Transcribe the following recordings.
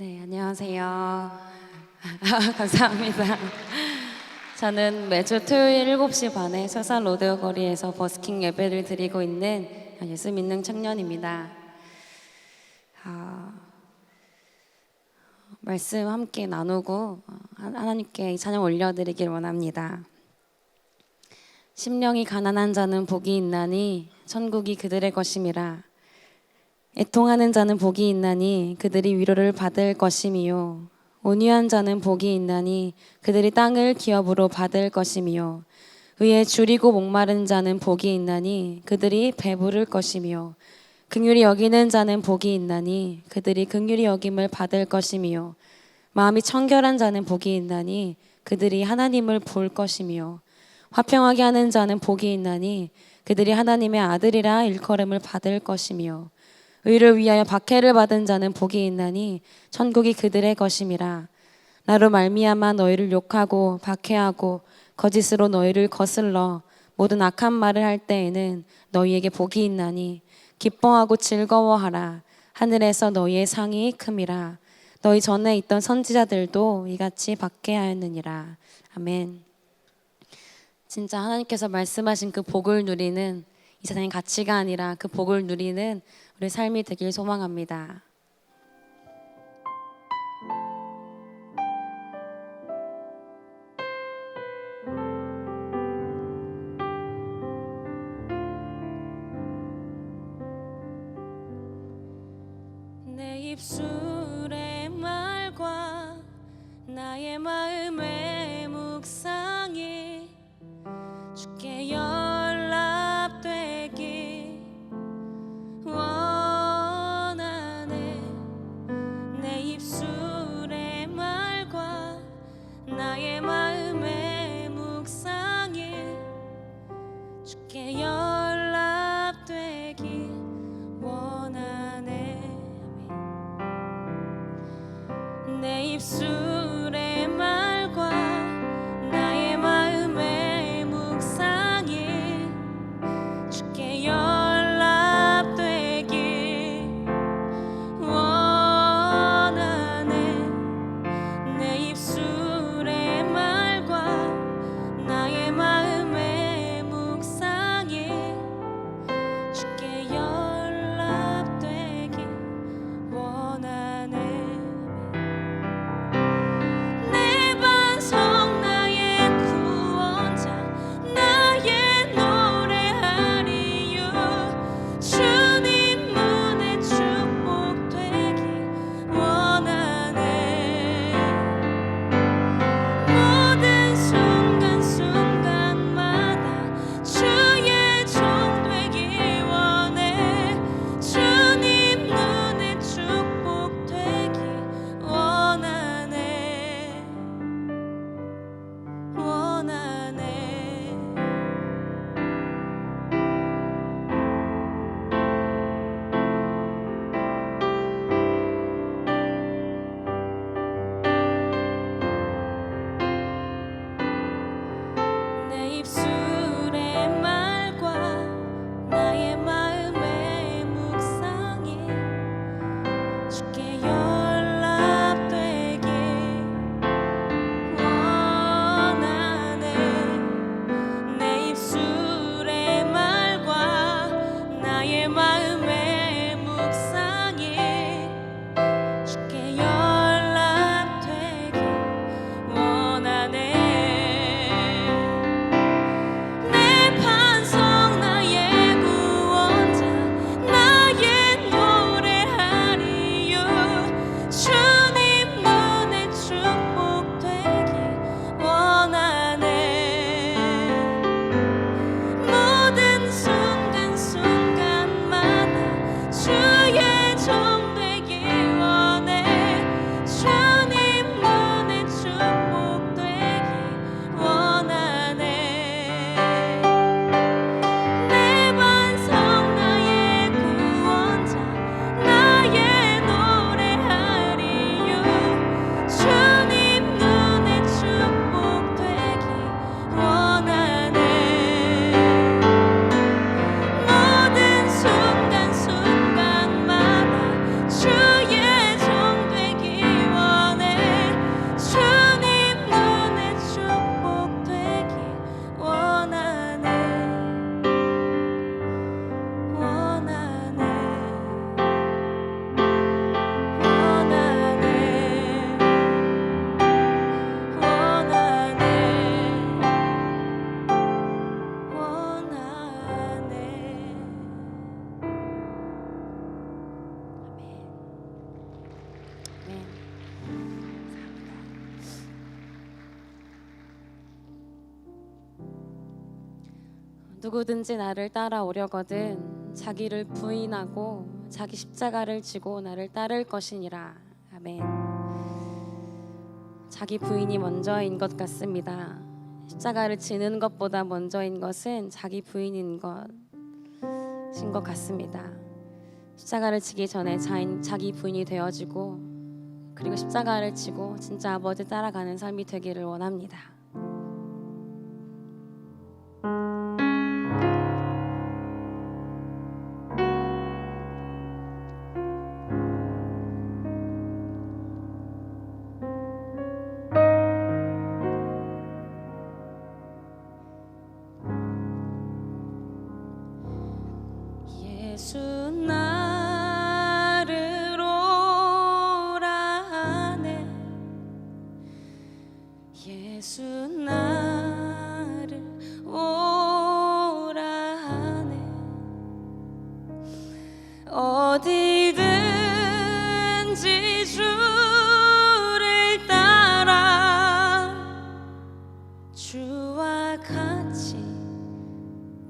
네, 안녕하세요. 감사합니다. 저는 매주 토요일 7시 반에 서산 로데오 거리에서 버스킹 예배를 드리고 있는 예수 믿는 청년입니다. 아, 말씀 함께 나누고 어, 하나님께 이 찬양 올려드리길 원합니다. 심령이 가난한 자는 복이 있나니 천국이 그들의 것임이라. 애통하는 자는 복이 있나니 그들이 위로를 받을 것임이요. 온유한 자는 복이 있나니 그들이 땅을 기업으로 받을 것임이요. 의에 줄이고 목마른 자는 복이 있나니 그들이 배부를 것이며 긍휼히 여기는 자는 복이 있나니 그들이 긍휼히 여김을 받을 것이며 마음이 청결한 자는 복이 있나니 그들이 하나님을 볼 것이며 화평하게 하는 자는 복이 있나니 그들이 하나님의 아들이라 일컬음을 받을 것이며 의를 위하여 박해를 받은 자는 복이 있나니 천국이 그들의 것임이라. 나로 말미암아 너희를 욕하고 박해하고 거짓으로 너희를 거슬러 모든 악한 말을 할 때에는 너희에게 복이 있나니 기뻐하고 즐거워하라. 하늘에서 너희의 상이 큼이라. 너희 전에 있던 선지자들도 이같이 박해하였느니라. 아멘. 진짜 하나님께서 말씀하신 그 복을 누리는 이 세상의 가치가 아니라 그 복을 누리는 우리 삶이 되길 소망합니다. 내 입술의 말과 나의 마음 누구든지 나를 따라오려거든 자기를 부인하고 자기 십자가를 지고 나를 따를 것이니라. 아멘. 자기 부인이 먼저인 것 같습니다. 십자가를 지는 것보다 먼저인 것은 자기 부인인 것인 것 같습니다. 십자가를 지기 전에 자인, 자기 부인이 되어지고 그리고 십자가를 지고 진짜 아버지 따라가는 삶이 되기를 원합니다. 같이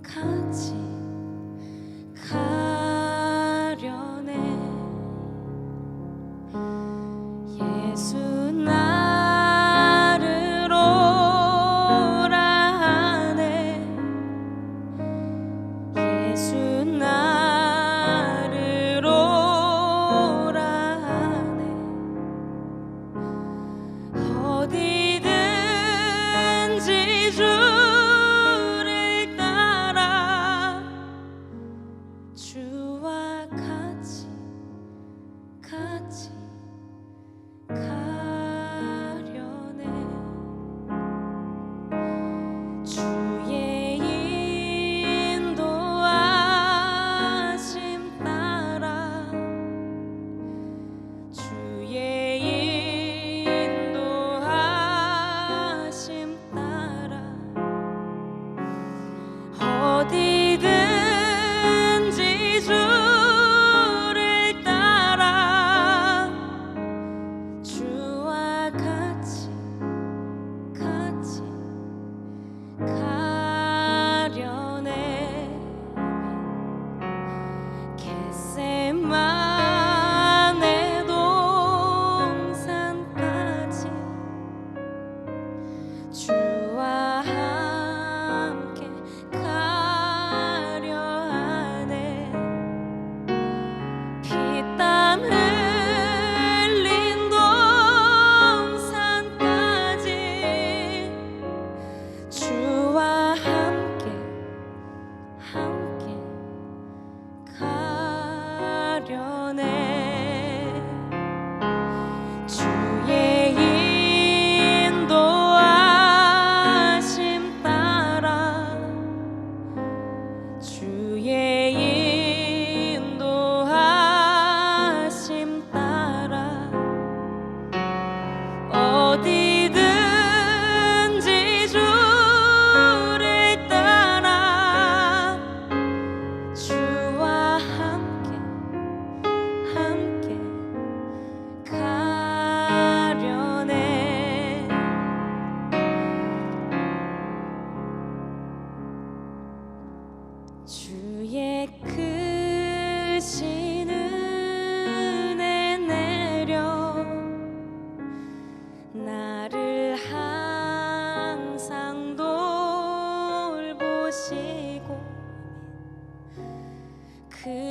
같이.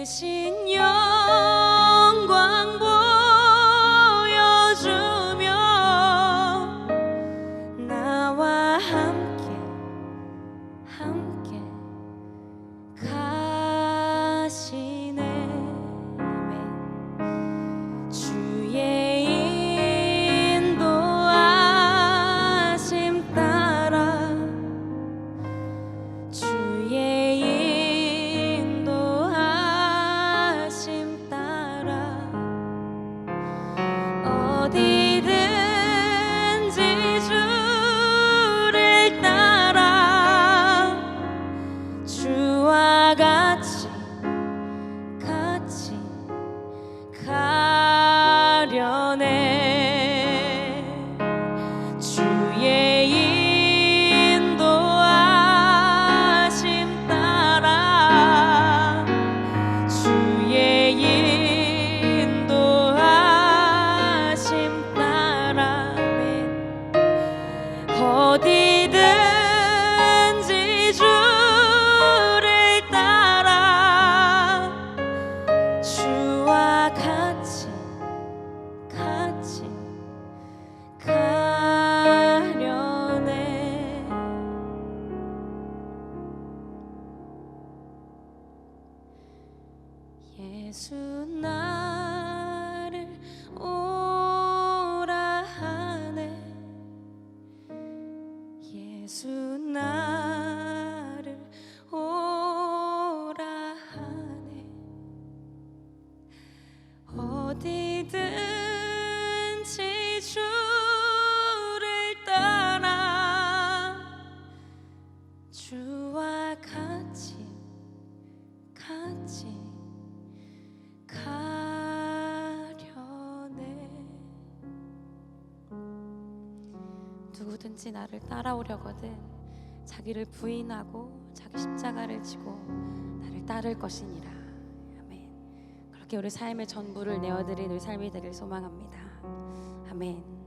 しい 누구든지 나를 따라오려거든 자기를 부인하고 자기 십자가를 지고 나를 따를 것이니라. 아멘. 그렇게 우리 삶의 전부를 내어드린 우리 삶이 되길 소망합니다. 아멘.